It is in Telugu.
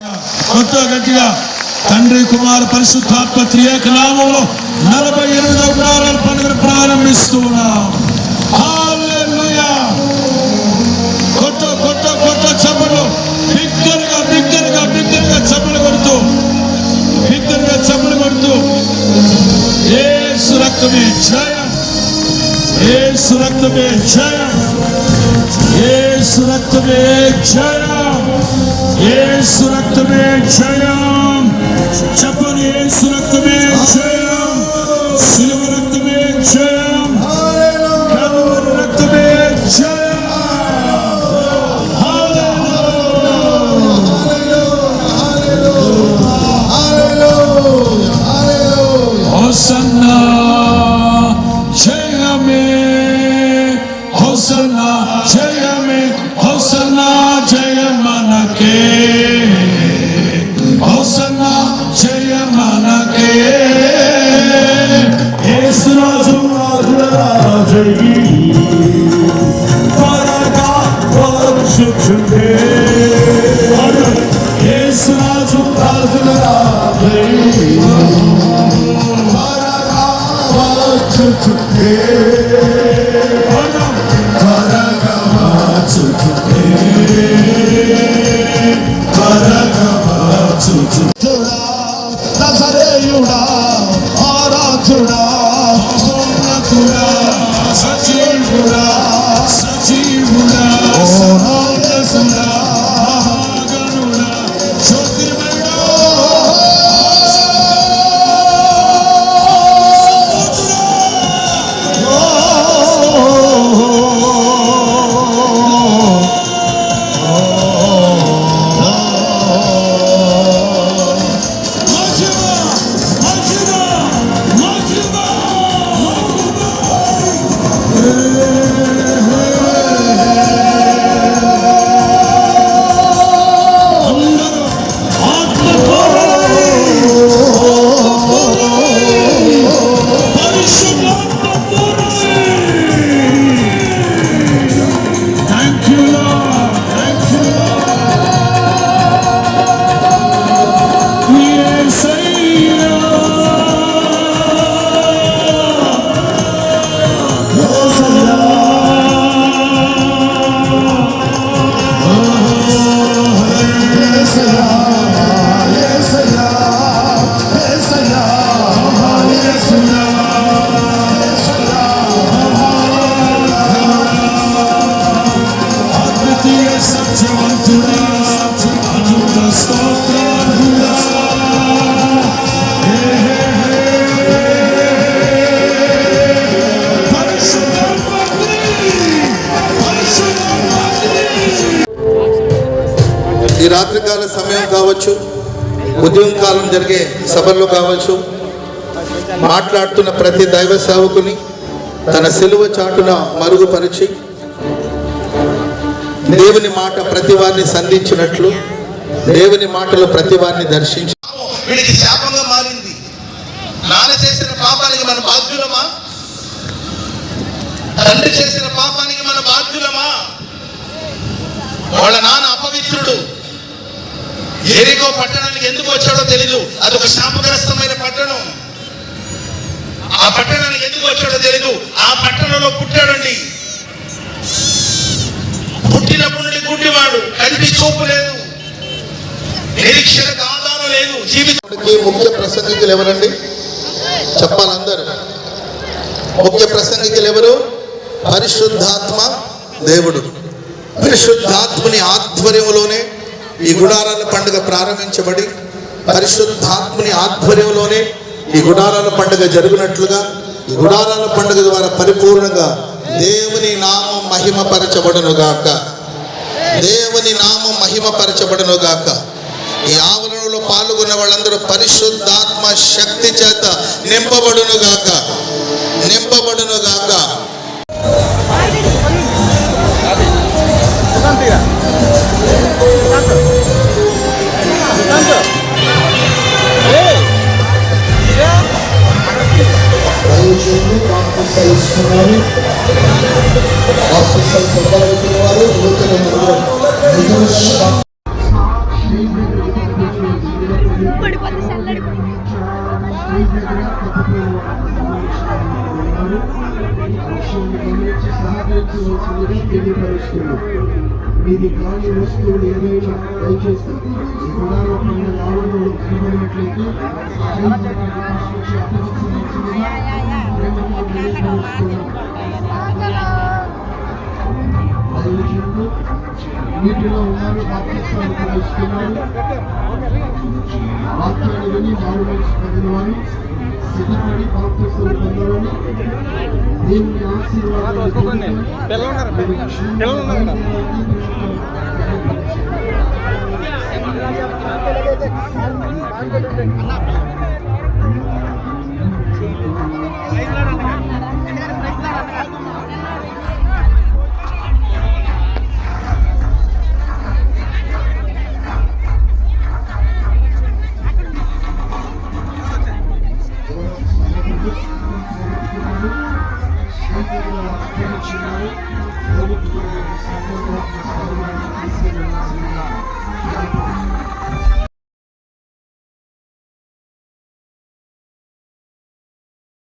ఎంతో గట్టిగా తండ్రి కుమార పరిశుద్ధాత్మ త్రియేక నామంలో నలభై ఎనిమిదవ గుడారాల పండుగను ప్రారంభిస్తున్నాం హల్లెలూయా! కొత్త కొత్త కొత్త చప్పలు బిగ్గరగా బిగ్గరగా బిగ్గరగా చప్పలు కొడుతూ బిగ్గరగా చప్పలు కొడుతూ ఏ సురక్తమే జయం ఏ సురక్తమే జయం. ये सुरत में जयराम ये सुरत में जयराम चपन ये सुरत में जयराम सिल्वर रक्त में जयराम कबर रक्त में जयराम होसन्ना जय हमें होसन्ना जय హోసనా జయ మనకే. హోసనా జయ మనకే. యేసురాజు రాజయ్యి త్వరగా వర్షించుటే యేసురాజు రాజుల రాజయ్యి 続け ఈ రాత్రికాల సమయం కావచ్చు ఉదయం కాలం జరిగే సభల్లో కావచ్చు మాట్లాడుతున్న ప్రతి దైవ సేవకుని తన సెలువ చాటున మరుగుపరిచి దేవుని మాట ప్రతి వారిని సంధించినట్లు దేవుని మాటలు ప్రతి వారిని దర్శించి వీడికి శాపంగా మారింది. నాన్న చేసిన పాపానికి మన బాధ్యులమా? తండ్రి చేసిన పాపానికి మన బాధ్యులమా? వాళ్ళ నాన్న అపవిత్రుడు. ఏరికో పట్టణానికి ఎందుకు వచ్చాడో తెలీదు. అది ఒక శాపగ్రస్తమైన పట్టణం. ఆ పట్టణానికి ఎందుకు వచ్చాడో తెలీదు. ఆ పట్టణంలో పుట్టాడండి. ఉన్నాడు. కంటి చూపు లేదు. నిరీక్షణకు ఆధారం లేదు. జీవితానికి ముఖ్య ప్రసంగికులు ఎవరండి? చెప్పాలందరు ముఖ్య ప్రసంగికులు ఎవరు? పరిశుద్ధాత్మ దేవుడు. పరిశుద్ధాత్మని ఆధ్వర్యంలోనే ఈ గుడారాల పండుగ ప్రారంభించబడి పరిశుద్ధాత్మని ఆధ్వర్యంలోనే ఈ గుడారాల పండుగ జరిగినట్లుగా ఈ గుడారాల పండుగ ద్వారా పరిపూర్ణంగా దేవుని నామం మహిమపరచబడునుగాక. గాక దేవుని నామం మహిమపరచబడను గాక. ఈ ఆవరణలో పాల్గొన్న వాళ్ళందరూ పరిశుద్ధాత్మ శక్తి చేత నింపబడును గాక మీది కాని వస్తువులు ఏదైనా దయచేసి గుణారోపణ వీటిలో ఉన్నారు పాకిస్తాన్ కలుస్తున్నారు. వాక్యాలు విని మారు మనిషి కదిలివారు సిద్ధపడి పాకిస్తాన్ పొందాలని దేవుని ఆశీర్వాదాలు